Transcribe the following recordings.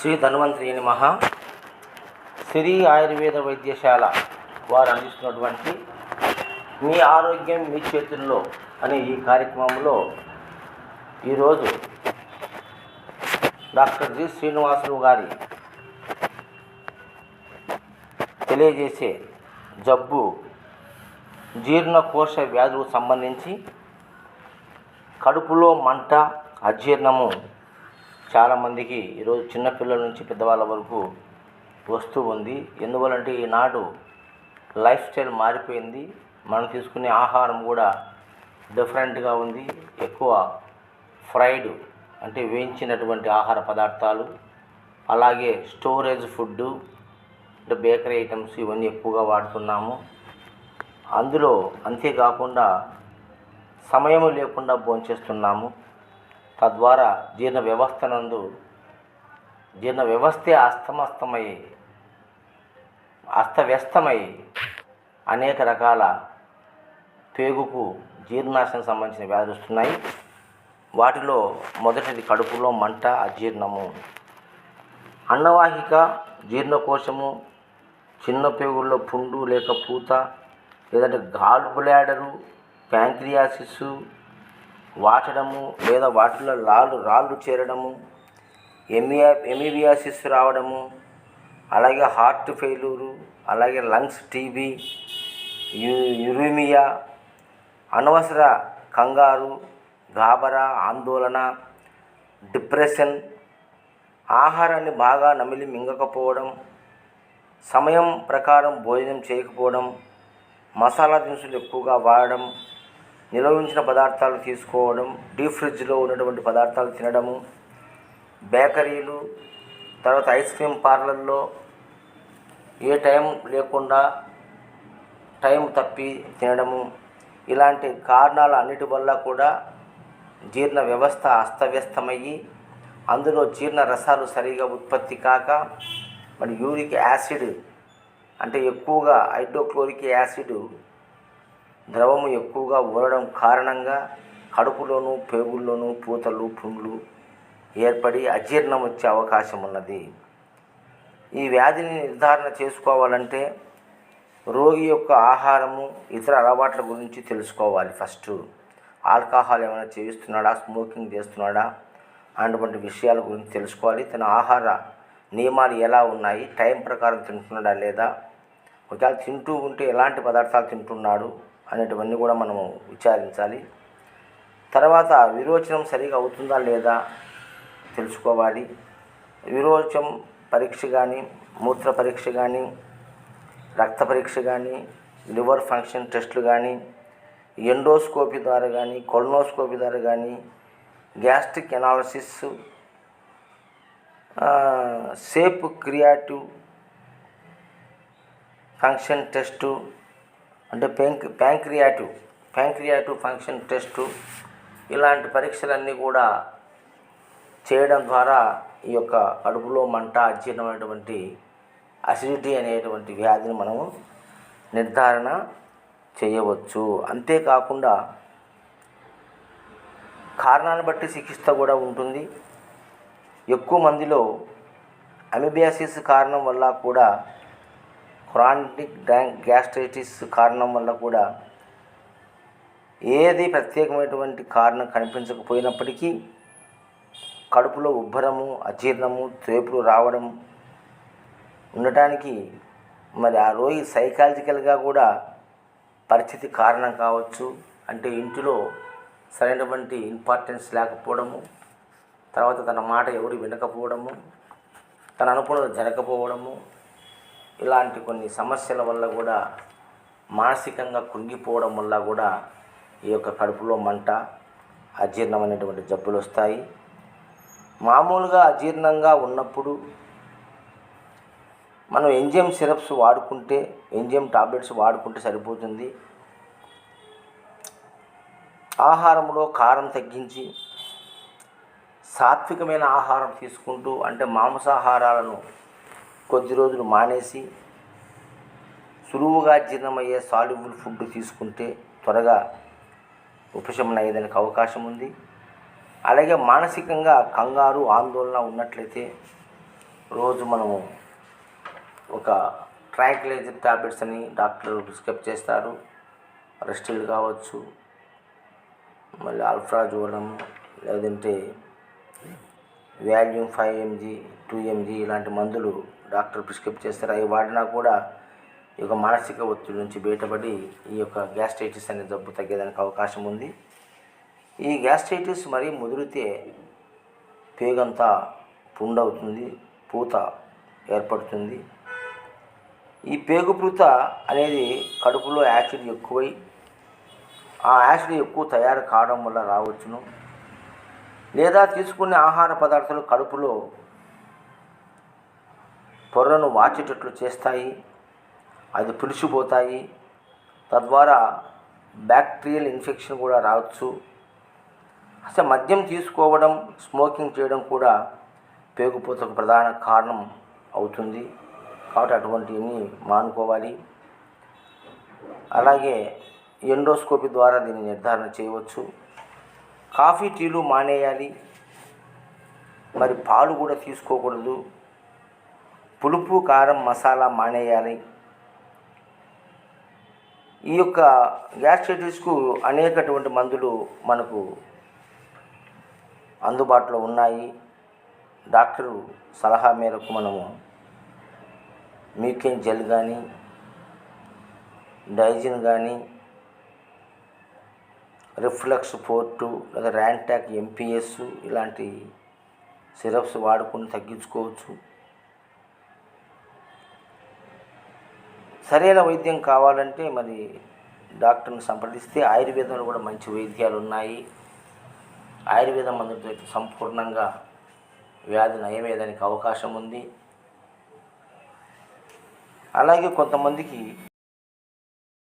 శ్రీ ధన్వంతరి నమః. శ్రీ ఆయుర్వేద వైద్యశాల వారు అందిస్తున్నటువంటి మీ ఆరోగ్యం మీ చేతుల్లో అనే ఈ కార్యక్రమంలో ఈరోజు డాక్టర్ జి. శ్రీనివాసులు గారి తెలియజేసే జబ్బు జీర్ణకోశ వ్యాధులకు సంబంధించి కడుపులో మంట అజీర్ణము చాలామందికి ఈరోజు చిన్నపిల్లల నుంచి పెద్దవాళ్ళ వరకు వస్తూ ఉంది. ఎందువలంటే ఈనాడు లైఫ్ స్టైల్ మారిపోయింది. మనం తీసుకునే ఆహారం కూడా డిఫరెంట్గా ఉంది. ఎక్కువ ఫ్రైడ్ అంటే వేయించినటువంటి ఆహార పదార్థాలు అలాగే స్టోరేజ్ ఫుడ్డు అంటే బేకరీ ఐటమ్స్ ఇవన్నీ ఎక్కువగా వాడుతున్నాము. అందులో అంతేకాకుండా సమయం లేకుండా భోంచేస్తున్నాము. తద్వారా జీర్ణ వ్యవస్థ నందు జీర్ణ వ్యవస్థే అస్తమస్తమై అస్తవ్యస్తమై అనేక రకాల పేగుకు జీర్ణాశయం సంబంధించిన వ్యాధులు వస్తున్నాయి. వాటిలో మొదటిది కడుపులో మంట అజీర్ణము. అన్నవాహిక జీర్ణకోశము చిన్న పేగుల్లో పుండు లేక పూత లేదంటే గాల్ బ్లాడరు ప్యాంక్రియాసిస్ వాచడము లేదా వాటిలో రాళ్ళు రాళ్ళు చేరడము ఎమియా ఎమిబియాసిస్ రావడము అలాగే హార్ట్ ఫెయిల్యూరు అలాగే లంగ్స్ టీబీ యు అనవసర కంగారు గాబరా ఆందోళన డిప్రెషన్ ఆహారాన్ని బాగా నమిలి మింగకపోవడం సమయం ప్రకారం భోజనం చేయకపోవడం మసాలా దినుసులు ఎక్కువగా వాడడం నిల్వ ఉంచిన పదార్థాలు తీసుకోవడం డీప్ ఫ్రిడ్జ్లో ఉన్నటువంటి పదార్థాలు తినడము బేకరీలు తర్వాత ఐస్ క్రీమ్ పార్లర్లో ఏ టైం లేకుండా టైం తప్పి తినడము ఇలాంటి కారణాల అన్నిటి వల్ల కూడా జీర్ణ వ్యవస్థ అస్తవ్యస్తమయ్యి అందులో జీర్ణ రసాలు సరిగా ఉత్పత్తి కాక మరి యూరిక్ యాసిడ్ అంటే ఎక్కువగా హైడ్రోక్లోరిక్ యాసిడ్ ద్రవము ఎక్కువగా ఊరడం కారణంగా కడుపులోను పేగుల్లోనూ పూతలు పుండ్లు ఏర్పడి అజీర్ణం వచ్చే అవకాశం ఉన్నది ఈ వ్యాధిని నిర్ధారణ చేసుకోవాలంటే రోగి యొక్క ఆహారము ఇతర అలవాట్ల గురించి తెలుసుకోవాలి ఫస్ట్. ఆల్కహాల్ ఏమైనా చేయిస్తున్నాడా? స్మోకింగ్ చేస్తున్నాడా? అటువంటి విషయాల గురించి తెలుసుకోవాలి. తన ఆహార నియమాలు ఎలా ఉన్నాయి? టైం ప్రకారం తింటున్నాడా లేదా? ఒకవేళ తింటూ ఉంటే ఎలాంటి పదార్థాలు తింటున్నాడు? అనేటివన్నీ కూడా మనము విచారించాలి. తర్వాత విరోచనం సరిగా అవుతుందా లేదా తెలుసుకోవాలి. విరోచం పరీక్ష కానీ మూత్ర పరీక్ష కానీ రక్త పరీక్ష కానీ లివర్ ఫంక్షన్ టెస్టులు కానీ ఎండోస్కోపీ ద్వారా కానీ కొలనోస్కోపీ ద్వారా కానీ గ్యాస్ట్రిక్ ఎనాలసిస్ సేప్ క్రియాటివ్ ఫంక్షన్ టెస్టు అంటే పెంక్ ప్యాంక్రియాటివ్ ప్యాంక్రియాటివ్ ఫంక్షన్ టెస్టు ఇలాంటి పరీక్షలన్నీ కూడా చేయడం ద్వారా ఈ యొక్క కడుపులో మంట అజీర్ణమైనటువంటి అసిడిటీ అనేటువంటి వ్యాధిని మనము నిర్ధారణ చేయవచ్చు. అంతేకాకుండా కారణాన్ని బట్టి చికిత్స కూడా ఉంటుంది. ఎక్కువ మందిలో అమిబియాసిస్ కారణం వల్ల కూడా క్రానిక్ గ్యాస్ట్రైటిస్ కారణం వల్ల కూడా ఏది ప్రత్యేకమైనటువంటి కారణం కనిపించకపోయినప్పటికీ కడుపులో ఉబ్బరము అజీర్ణము తేపులు రావడం ఉండటానికి మరి ఆ రోగి సైకాలజికల్గా కూడా పరిస్థితి కారణం కావచ్చు. అంటే ఇంటిలో సరైనటువంటి ఇంపార్టెన్స్ లేకపోవడము తర్వాత తన మాట ఎవరు వినకపోవడము తన అనుకున్నది జరగకపోవడము ఇలాంటి కొన్ని సమస్యల వల్ల కూడా మానసికంగా కుంగిపోవడం వల్ల కూడా ఈ యొక్క కడుపులో మంట అజీర్ణమైనటువంటి జబ్బులు వస్తాయి. మామూలుగా అజీర్ణంగా ఉన్నప్పుడు మనం ఎంజిఎం సిరప్స్ వాడుకుంటే ఎంజిఎం టాబ్లెట్స్ వాడుకుంటే సరిపోతుంది. ఆహారంలో కారం తగ్గించి సాత్వికమైన ఆహారం తీసుకుంటూ అంటే మాంసాహారాలను కొద్ది రోజులు మానేసి సులువుగా జీర్ణమయ్యే సాల్యుబుల్ ఫుడ్ తీసుకుంటే త్వరగా ఉపశమనం అయ్యేదానికి అవకాశం ఉంది. అలాగే మానసికంగా కంగారు ఆందోళన ఉన్నట్లయితే రోజు మనము ఒక ట్రాంక్లైజర్ టాబ్లెట్స్ అని డాక్టర్ ప్రిస్క్రైబ్ చేస్తారు. రెస్టిల్ కావచ్చు మళ్ళీ అల్ఫ్రాజోలం లేదంటే Valium five mg two mg ఇలాంటి మందులు డాక్టర్ ప్రిస్క్రైబ్ చేస్తారు? అవి వాడినా కూడా ఈ యొక్క మానసిక ఒత్తిడి నుంచి బయటపడి ఈ యొక్క గ్యాస్ట్రైటిస్ అనే జబ్బు తగ్గేదానికి అవకాశం ఉంది. ఈ గ్యాస్ట్రైటిస్ మరీ ముదిరితే పేగంతా పుండవుతుంది పూత ఏర్పడుతుంది. ఈ పేగు పూత అనేది కడుపులో యాసిడ్ ఎక్కువై ఆ యాసిడ్ ఎక్కువ తయారు కావడం వల్ల రావచ్చును. లేదా తీసుకునే ఆహార పదార్థాలు కడుపులో పొర్రను వాచేటట్లు చేస్తాయి అది పులిసిపోతాయి. తద్వారా బ్యాక్టీరియల్ ఇన్ఫెక్షన్ కూడా రావచ్చు. అసలు మద్యం తీసుకోవడం స్మోకింగ్ చేయడం కూడా పేగుపోతకు ప్రధాన కారణం అవుతుంది. కాబట్టి అటువంటివి మానుకోవాలి. అలాగే ఎండోస్కోపీ ద్వారా దీన్ని నిర్ధారణ చేయవచ్చు. కాఫీ టీలు మానేయాలి. మరి పాలు కూడా తీసుకోకూడదు. పులుపు కారం మసాలా మానేయాలి. ఈ యొక్క గ్యాస్ట్రైటిస్కు అనేకటువంటి మందులు మనకు అందుబాటులో ఉన్నాయి. డాక్టరు సలహా మేరకు మనము మీకెన్ జెల్ కానీ డైజిన్ కానీ రిఫ్లెక్స్ ఫోర్టు లేదా ర్యాంటాక్ ఎంపీఎస్ ఇలాంటి సిరప్స్ వాడుకొని తగ్గించుకోవచ్చు. సరైన వైద్యం కావాలంటే మరి డాక్టర్ని సంప్రదిస్తే ఆయుర్వేదంలో కూడా మంచి వైద్యాలు ఉన్నాయి. ఆయుర్వేద మందులతో సంపూర్ణంగా వ్యాధి నయమేదానికి అవకాశం ఉంది. అలాగే కొంతమందికి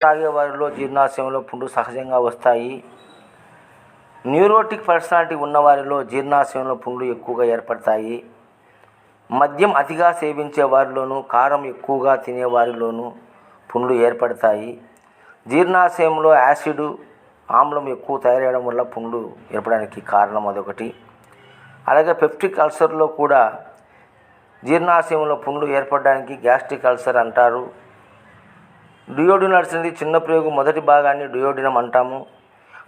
తాగే వారిలో జీర్ణాశయంలో పుండు సహజంగా వస్తాయి. న్యూరోటిక్ పర్సనాలిటీ ఉన్నవారిలో జీర్ణాశయంలో పుండ్లు ఎక్కువగా ఏర్పడతాయి. మద్యం అతిగా సేవించే వారిలోనూ కారం ఎక్కువగా తినేవారిలోనూ పుండ్లు ఏర్పడతాయి. జీర్ణాశయంలో యాసిడ్ ఆమ్లం ఎక్కువ తయారయ్యడం వల్ల పుండ్లు ఏర్పడానికి కారణం అదొకటి. అలాగే పెప్టిక్ అల్సర్లో కూడా జీర్ణాశయంలో పుండ్లు ఏర్పడడానికి గ్యాస్ట్రిక్ అల్సర్ అంటారు. డియోడినర్స్ అనేది చిన్న ప్రేగు మొదటి భాగాన్ని డియోడినం అంటాము.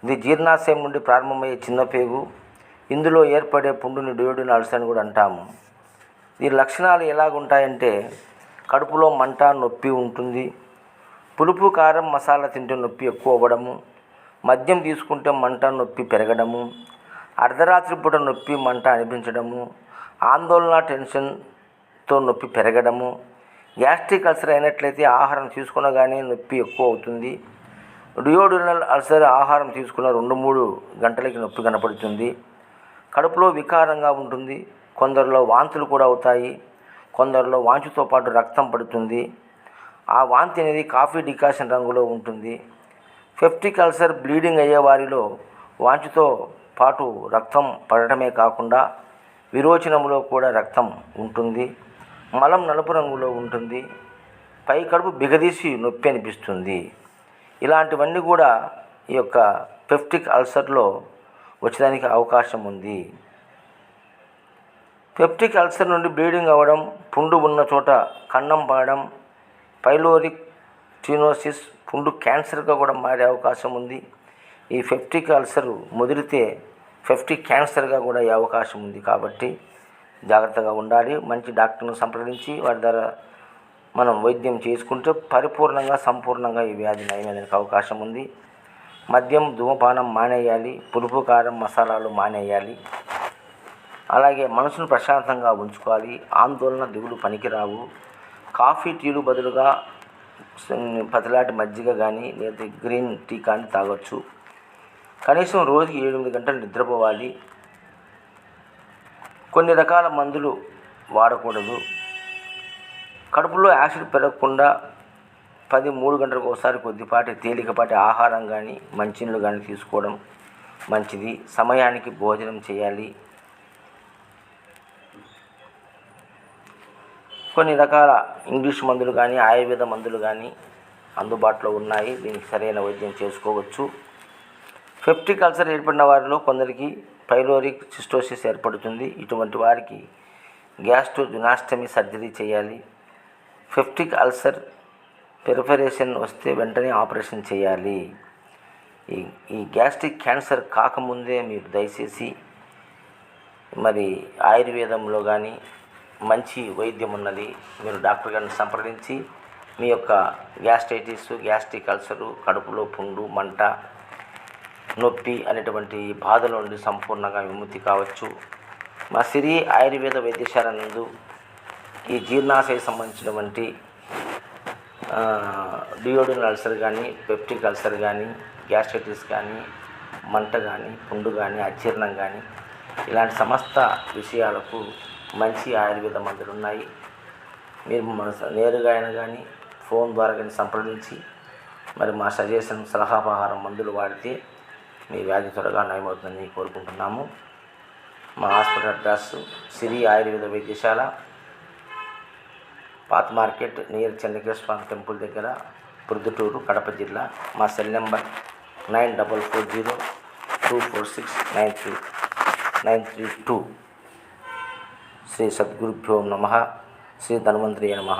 ఇది జీర్ణాశయం నుండి ప్రారంభమయ్యే చిన్న పేగు. ఇందులో ఏర్పడే పుండుని డియోడినల్స్ అని కూడా అంటాము. ఈ లక్షణాలు ఎలాగుంటాయంటే కడుపులో మంట నొప్పి ఉంటుంది. పులుపు కారం మసాలా తింటే నొప్పి ఎక్కువ అవ్వడము మద్యం తీసుకుంటే మంట నొప్పి పెరగడము. అర్ధరాత్రి పూట నొప్పి మంట అనిపించడము. ఆందోళన టెన్షన్తో నొప్పి పెరగడము. గ్యాస్ట్రిక్ అల్సర్ అయినట్లయితే ఆహారం తీసుకునగానే నొప్పి ఎక్కువ అవుతుంది డియోడినల్ అల్సర్ ఆహారం తీసుకున్న రెండు మూడు గంటలకి నొప్పి కనపడుతుంది. కడుపులో వికారంగా ఉంటుంది. కొందరిలో వాంతులు కూడా అవుతాయి. కొందరిలో వాంచుతో పాటు రక్తం పడుతుంది. ఆ వాంతి అనేది కాఫీ డికాషన్ రంగులో ఉంటుంది. ఫెప్టిక్ అల్సర్ బ్లీడింగ్ అయ్యే వారిలో వాంతితో పాటు రక్తం పడటమే కాకుండా విరోచనంలో కూడా రక్తం ఉంటుంది. మలం నలుపు రంగులో ఉంటుంది. పై కడుపు బిగదీసి నొప్పి అనిపిస్తుంది. ఇలాంటివన్నీ కూడా ఈ యొక్క పెప్టిక్ అల్సర్లో వచ్చేదానికి అవకాశం ఉంది. పెప్టిక్ అల్సర్ నుండి బ్లీడింగ్ అవ్వడం పుండు ఉన్న చోట కన్నం పడడం పైలోరిక్ టీనోసిస్ పుండు క్యాన్సర్గా కూడా మారే అవకాశం ఉంది. ఈ పెప్టిక్ అల్సర్ ముదిరితే పెప్టిక్ క్యాన్సర్గా కూడా అయ్యే అవకాశం ఉంది కాబట్టి జాగ్రత్తగా ఉండాలి. మంచి డాక్టర్ను సంప్రదించి వారి ద్వారా మనం వైద్యం చేసుకుంటే పరిపూర్ణంగా సంపూర్ణంగా ఈ వ్యాధి నయమేదానికి అవకాశం ఉంది. మద్యం ధూమపానం మానేయాలి. పులుపు కారం మసాలాలు మానేయాలి. అలాగే మనసును ప్రశాంతంగా ఉంచుకోవాలి. ఆందోళన దిగులు పనికిరావు. కాఫీ టీలు బదులుగా పదిలాటి మజ్జిగ కానీ లేదా గ్రీన్ టీ కానీ తాగొచ్చు. కనీసం రోజుకి ఎనిమిది గంటలు నిద్రపోవాలి. కొన్ని రకాల మందులు వాడకూడదు. కడుపులో యాసిడ్ పెరగకుండా పది మూడు గంటలకు ఒకసారి కొద్దిపాటి తేలికపాటి ఆహారం కానీ మంచినీళ్ళు కానీ తీసుకోవడం మంచిది. సమయానికి భోజనం చేయాలి. కొన్ని రకాల ఇంగ్లీష్ మందులు కానీ ఆయుర్వేద మందులు కానీ అందుబాటులో ఉన్నాయి. దీనికి సరైన వైద్యం చేసుకోవచ్చు. ఫెప్టిక్ అల్సర్ ఏర్పడిన వారిలో కొందరికి పైలోరిక్ సిస్టోసిస్ ఏర్పడుతుంది. ఇటువంటి వారికి గ్యాస్ట్రోజునాస్టమీ సర్జరీ చేయాలి. ఫెప్టిక్ అల్సర్ పెరిఫరేషన్ వస్తే వెంటనే ఆపరేషన్ చేయాలి. ఈ ఈ గ్యాస్ట్రిక్ క్యాన్సర్ కాకముందే మీరు దయచేసి మరి ఆయుర్వేదంలో కానీ మంచి వైద్యం ఉన్నది. మీరు డాక్టర్ గారిని సంప్రదించి మీ యొక్క గ్యాస్ట్రైటిస్ గ్యాస్ట్రిక్ అల్సరు కడుపులో పుండు మంట నొప్పి అనేటువంటి బాధల నుండి సంపూర్ణంగా విముక్తి కావచ్చు. మా సిరి ఆయుర్వేద వైద్యశాల నందు ఈ జీర్ణాశయ సంబంధించినటువంటి డియోడిన్ అల్సర్ కానీ పెప్టిక్ అల్సర్ కానీ గ్యాస్ట్రైటిస్ కానీ మంట కానీ పుండు కానీ అజీర్ణం కానీ ఇలాంటి సమస్త విషయాలకు మంచి ఆయుర్వేద మందులు ఉన్నాయి. మీరు మన నేరుగా అయినా కానీ ఫోన్ ద్వారా కానీ సంప్రదించి మరి మా సజెషన్ సలహాపహారం మందులు వాడితే మీ వ్యాధి త్వరగా నయమవుతుందని కోరుకుంటున్నాము. మా హాస్పిటల్ అడ్రస్ సిరి ఆయుర్వేద వైద్యశాల పాత మార్కెట్ నియర్ చెన్నకేశ్వర టెంపుల్ దగ్గర ప్రొద్దుటూరు కడప జిల్లా. మా cell number nine double four zero two four six nine three nine three two. Shri సద్గురుభ్యో నమ. శ్రీ ధన్వంతరి నమ.